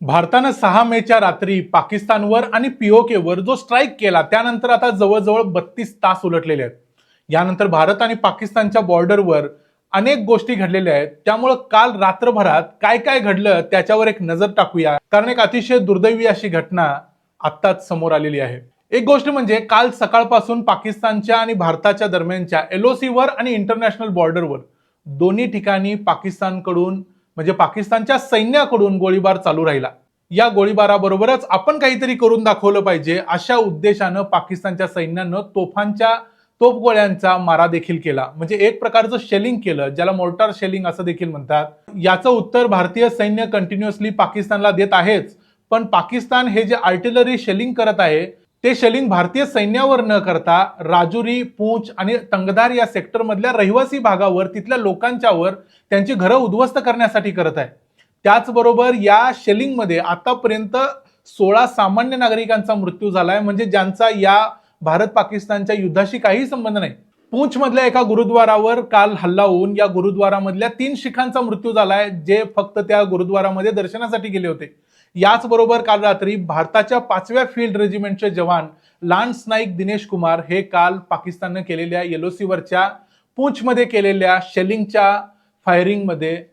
भारतानं सहा मेच्या रात्री पाकिस्तानवर आणि पीओकेवर जो स्ट्राईक केला त्यानंतर आता जवळजवळ बत्तीस तास उलटलेले आहेत. यानंतर भारत आणि पाकिस्तानच्या बॉर्डरवर अनेक गोष्टी घडलेल्या आहेत. त्यामुळं काल रात्रभरात काय काय घडलं त्याच्यावर एक नजर टाकूया. कारण एक अतिशय दुर्दैवी अशी घटना आत्ताच समोर आलेली आहे. एक गोष्ट म्हणजे काल सकाळपासून पाकिस्तानच्या आणि भारताच्या दरम्यानच्या एलओसीवर वर आणि इंटरनॅशनल बॉर्डरवर दोन्ही ठिकाणी पाकिस्तानकडून म्हणजे पाकिस्तानच्या सैन्याकडून गोळीबार चालू राहिला. या गोळीबाराबरोबरच आपण काहीतरी करून दाखवलं पाहिजे अशा उद्देशानं पाकिस्तानच्या सैन्यानं तोफांच्या तोफगोळ्यांचा मारा देखील केला. म्हणजे एक प्रकारचं शेलिंग केलं ज्याला मोर्टार शेलिंग असं देखील म्हणतात. याचं उत्तर भारतीय सैन्य कंटिन्युअसली पाकिस्तानला देत आहेच. पण पाकिस्तान हे जे आर्टिलरी शेलिंग करत आहे ते शलिंग भारतीय सैन्यावर न करता राजुरी पूंछ आणि तंगधार या सेक्टरमधल्या रहिवासी भागावर तिथल्या लोकांच्यावर त्यांची घरं उद्ध्वस्त करण्यासाठी करत आहे. त्याचबरोबर या शेलिंगमध्ये आतापर्यंत सोळा सामान्य नागरिकांचा मृत्यू झालाय. म्हणजे ज्यांचा या भारत पाकिस्तानच्या युद्धाशी काही संबंध नाही. पूंछ मधल्या एका गुरुद्वारावर काल हल्ला होऊन या गुरुद्वारामधल्या तीन शिखांचा मृत्यू झालाय जे फक्त त्या गुरुद्वारामध्ये दर्शनासाठी गेले होते. याचबरोबर काल रात्री भारताच्या पाचव्या फील्ड रेजिमेंटचे जवान लान्स नाईक दिनेश कुमार हे काल पाकिस्ताननं केलेल्या येलोसीवरच्या पूंछमध्ये केलेल्या शेलिंगच्या फायरिंगमध्ये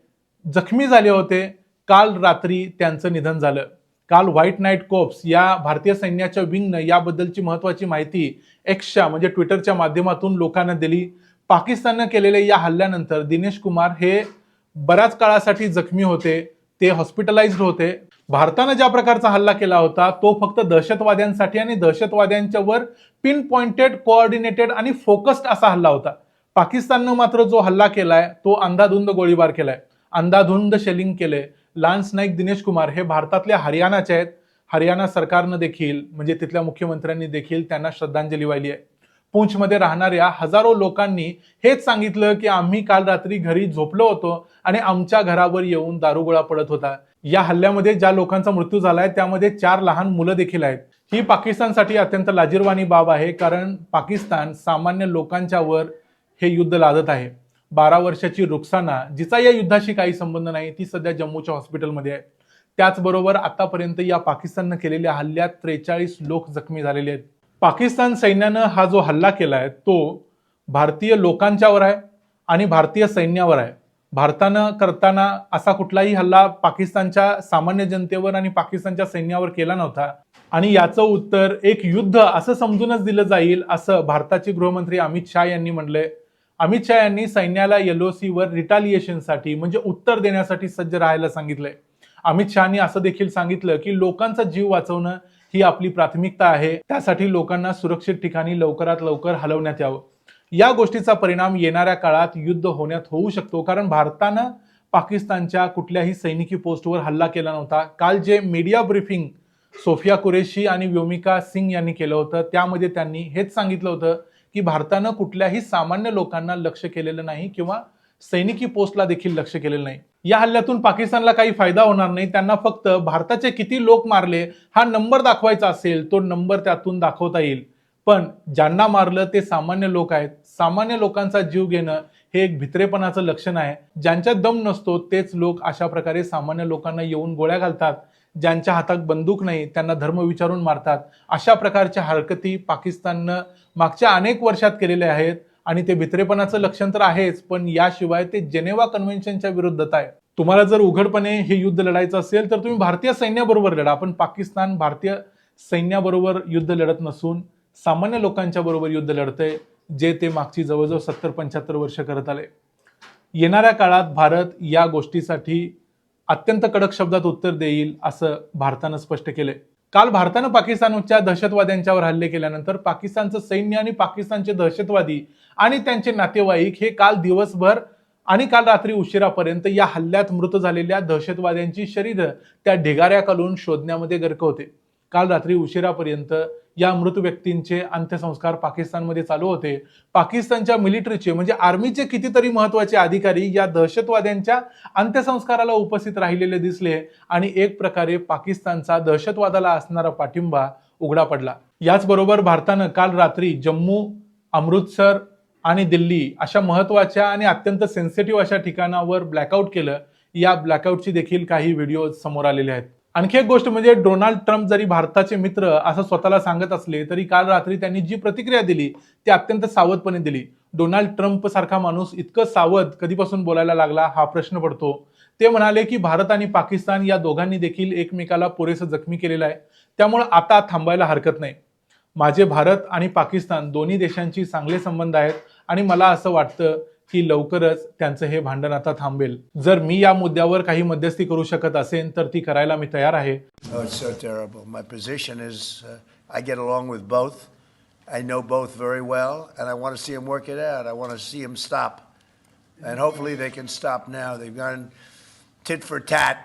जखमी झाले होते. काल रात्री त्यांचं निधन झालं. काल व्हाईट नाईट कोप्स या भारतीय सैन्याच्या विंगनं याबद्दलची महत्वाची माहिती एक्सच्या म्हणजे ट्विटरच्या माध्यमातून लोकांना दिली. पाकिस्ताननं केलेल्या या हल्ल्यानंतर दिनेश कुमार हे बऱ्याच काळासाठी जखमी होते. ते हॉस्पिटलाइज्ड होते. भारतानं ज्या प्रकारचा हल्ला केला होता तो फक्त दहशतवाद्यांसाठी आणि दहशतवाद्यांच्या वर पिन पॉइंटेड कोऑर्डिनेटेड आणि फोकस्ड असा हल्ला होता. पाकिस्ताननं मात्र जो हल्ला केलाय तो अंधाधुंद गोळीबार केलाय. अंधाधुंद शेलिंग केले लान्स नाईक दिनेश कुमार हे भारतातल्या हरियाणाचे आहेत. हरियाणा सरकारनं देखील म्हणजे तिथल्या मुख्यमंत्र्यांनी देखील त्यांना श्रद्धांजली वाहिली आहे. पूंछमध्ये राहणाऱ्या हजारो लोकांनी हेच सांगितलं की आम्ही काल रात्री घरी झोपलो होतो आणि आमच्या घरावर येऊन दारुगोळा पडत होता. या हल्ल्यामध्ये ज्या लोकांचा मृत्यू झालाय त्यामध्ये चार लहान मुलं देखील आहेत. ही पाकिस्तानसाठी अत्यंत लाजीरवाणी बाब आहे कारण पाकिस्तान सामान्य लोकांच्यावर हे युद्ध लादत आहे. बारा वर्षाची रुक्साना जिचा या युद्धाशी काही संबंध नाही ती सध्या जम्मूच्या हॉस्पिटलमध्ये आहे. त्याचबरोबर आतापर्यंत या पाकिस्ताननं केलेल्या हल्ल्यात त्रेचाळीस लोक जखमी झालेले आहेत. पाकिस्तान सैन्यानं हा जो हल्ला केला आहे तो भारतीय लोकांच्यावर आहे आणि भारतीय सैन्यावर आहे. भारतानं करताना असा कुठलाही हल्ला पाकिस्तानच्या सामान्य जनतेवर आणि पाकिस्तानच्या सैन्यावर केला नव्हता. आणि याचं उत्तर एक युद्ध असं समजूनच दिलं जाईल असं भारताचे गृहमंत्री अमित शाह यांनी म्हटलंय अमित शाह यांनी सैन्याला एलओसीवर रिटालिएशनसाठी म्हणजे उत्तर देण्यासाठी सज्ज राहायला सांगितलंय. अमित शहानी असं देखील सांगितलं की लोकांचा जीव वाचवणं ही आपली प्राथमिकता आहे. त्यासाठी लोकांना सुरक्षित ठिकाणी लवकरात लवकर हलवण्यात यावं. या गोष्टीचा परिणाम येणाऱ्या काळात युद्ध होण्यात होऊ शकतो. कारण भारतानं पाकिस्तानच्या कुठल्याही सैनिकी पोस्टवर हल्ला केला नव्हता. काल जे मीडिया ब्रीफिंग सोफिया कुरेशी आणि व्योमिका सिंग यांनी केलं होतं त्यामध्ये त्यांनी हेच सांगितलं होतं की भारतानं कुठल्याही सामान्य लोकांना लक्ष केलेलं नाही किंवा सैनिकी पोस्टला देखील लक्ष केलेलं नाही. या हल्ल्यातून पाकिस्तानला काही फायदा होणार नाही. त्यांना फक्त भारताचे किती लोक मारले हा नंबर दाखवायचा असेल तो नंबर त्यातून दाखवता येईल. पण ज्यांना मारलं ते सामान्य लोक आहेत. सामान्य लोकांचा जीव घेणं हे एक भित्रेपणाचं लक्षण आहे. ज्यांच्या दम नसतो तेच लोक अशा प्रकारे सामान्य लोकांना येऊन गोळ्या घालतात. ज्यांच्या हातात बंदूक नाही त्यांना धर्म विचारून मारतात. अशा प्रकारच्या हरकती पाकिस्ताननं मागच्या अनेक वर्षात केलेल्या आहेत. आणि ते भित्रेपणाचं लक्षण तर आहेच पण याशिवाय ते जेनेवा कन्व्हेन्शनच्या विरुद्धत आहे. तुम्हाला जर उघडपणे हे युद्ध लढायचं असेल तर तुम्ही भारतीय सैन्याबरोबर लढा पण पाकिस्तान भारतीय सैन्याबरोबर युद्ध लढत नसून सामान्य लोकांच्या बरोबर युद्ध लढतंय जे ते मागची जवळजवळ सत्तर पंच्याहत्तर वर्ष करत आले. येणाऱ्या काळात भारत या गोष्टीसाठी अत्यंत कडक शब्दात उत्तर देईल असं भारतानं स्पष्ट केलंय. काल भारतानं पाकिस्तानच्या दहशतवाद्यांच्यावर हल्ले केल्यानंतर पाकिस्तानचं सैन्य आणि पाकिस्तानचे दहशतवादी आणि त्यांचे नातेवाईक हे काल दिवसभर आणि काल रात्री उशिरापर्यंत या हल्ल्यात मृत झालेल्या दहशतवाद्यांची शरीर त्या ढिगाऱ्याखालून शोधण्यामध्ये गर्क होते. काल रात्री उशिरापर्यंत या मृत व्यक्तींचे अंत्यसंस्कार पाकिस्तानमध्ये चालू होते. पाकिस्तानच्या मिलिटरीचे म्हणजे आर्मीचे कितीतरी महत्त्वाचे अधिकारी या दहशतवाद्यांच्या अंत्यसंस्काराला उपस्थित राहिलेले दिसले आणि एक प्रकारे पाकिस्तानचा दहशतवादाला असणारा पाठिंबा उघडा पडला. याचबरोबर भारतानं काल रात्री जम्मू अमृतसर आणि दिल्ली अशा महत्त्वाच्या आणि अत्यंत सेन्सिटिव्ह अशा ठिकाणावर ब्लॅकआउट केलं. या ब्लॅकआउटची देखील काही व्हिडिओ समोर आलेले आहेत. आणखी एक गोष्ट म्हणजे डोनाल्ड ट्रम्प जरी भारताचे मित्र असं स्वतःला सांगत असले तरी काल रात्री त्यांनी जी प्रतिक्रिया दिली ती अत्यंत सावधपणे दिली. डोनाल्ड ट्रम्प सारखा माणूस इतकं सावध कधीपासून बोलायला लागला हा प्रश्न पडतो. ते म्हणाले की भारत आणि पाकिस्तान या दोघांनी देखील एकमेकाला पुरेसं जखमी केलेलं आहे. त्यामुळे आता थांबायला हरकत नाही. माझे भारत आणि पाकिस्तान दोन्ही देशांची चांगले संबंध आहेत आणि मला असं वाटतं की लवकरच त्यांचं हे भांडण आता थांबेल जर मी या मुद्द्यावर काही मध्यस्थी करू शकत असेल तर ती करायला मी तयार आहे Oh, uh, I know both very well, and I want to see them work it out. I want to see them stop. And hopefully they can stop now. They've gone tit for tat.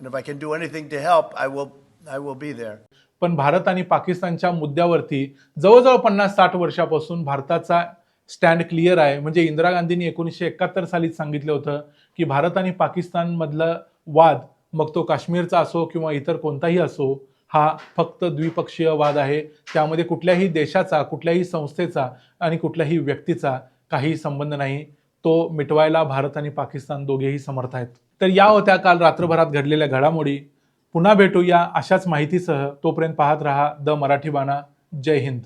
And if I can do anything to help, I will, I will be there. पण भारत आणि पाकिस्तानच्या मुद्द्यावरती जवळजवळ पन्नास साठ वर्षापासून भारताचा stand clear आहे. म्हणजे इंदिरा गांधींनी एकोणीसशे एकाहत्तर सालीच सांगितलं होतं की भारत आणि पाकिस्तानमधला वाद मग तो काश्मीरचा असो किंवा इतर कोणताही असो हा फक्त द्विपक्षीय वाद आहे. त्यामध्ये कुठल्याही देशाचा कुठल्याही संस्थेचा आणि कुठल्याही व्यक्तीचा काही संबंध नाही. तो मिटवायला भारत आणि पाकिस्तान दोघेही समर्थ आहेत. तर या होत्या काल रात्रभरात घडलेल्या घडामोडी. पुन्हा भेटूया अशाच माहितीसह. तोपर्यंत पाहत रहा द मराठी बाणा. जय हिंद.